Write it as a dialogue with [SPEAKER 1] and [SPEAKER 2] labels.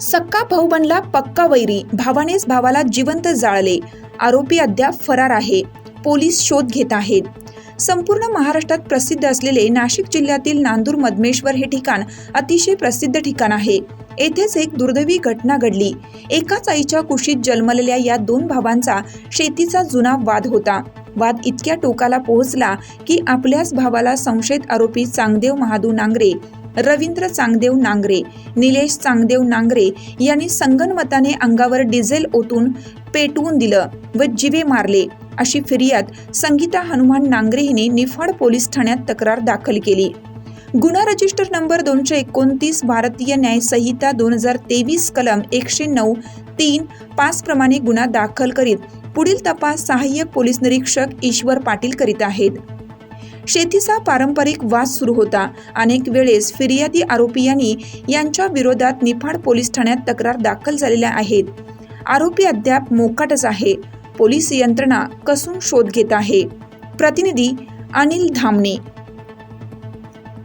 [SPEAKER 1] सक्का भाऊ बनला पक्का वैरी. भावानेच भावाला जिवंत जाळले. आरोपी अद्याप फरार आहे. पोलीस शोध घेत आहेत. संपूर्ण महाराष्ट्रात प्रसिद्ध असलेले नाशिक जिल्ह्यातील नांदूर मधमेश्वर हे ठिकाण अतिशय प्रसिद्ध ठिकाण आहे. येथेच एक दुर्दैवी घटना घडली. एकाच आईच्या कुशीत जन्मलेल्या या दोन भावांचा शेतीचा जुना वाद होता. वाद इतक्या टोकाला पोहोचला की आपल्याच भावाला संशयित आरोपी चांगदेव महादू नांगरे रवींद्र चांगदेव नांगरे निलेश चांगदेव नांगरे यांनी संगनमताने अंगावर डिझेल ओतून पेटवून दिलं व जिवे मारले. अशी फिर्याद संगीता हनुमान नांगरे हिने निफाड पोलीस ठाण्यात तक्रार दाखल केली. गुन्हा रजिस्टर नंबर दोनशे एकोणतीस भारतीय न्याय संहिता दोन हजार तेवीस कलम एकशे नऊ तीन पाच प्रमाणे गुन्हा दाखल करीत पुढील तपास सहाय्यक पोलीस निरीक्षक ईश्वर पाटील करीत आहेत. शेतीचा पारंपरिक वाद सुरू होता. अनेक वेळेस फिर्यादी आरोपी यांनी यांच्या विरोधात निफाड पोलीस ठाण्यात तक्रार दाखल झालेल्या आहेत. आरोपी अद्याप मोकाटच आहे. पोलीस यंत्रणा कसून शोध घेत आहे. प्रतिनिधी अनिल धामणे.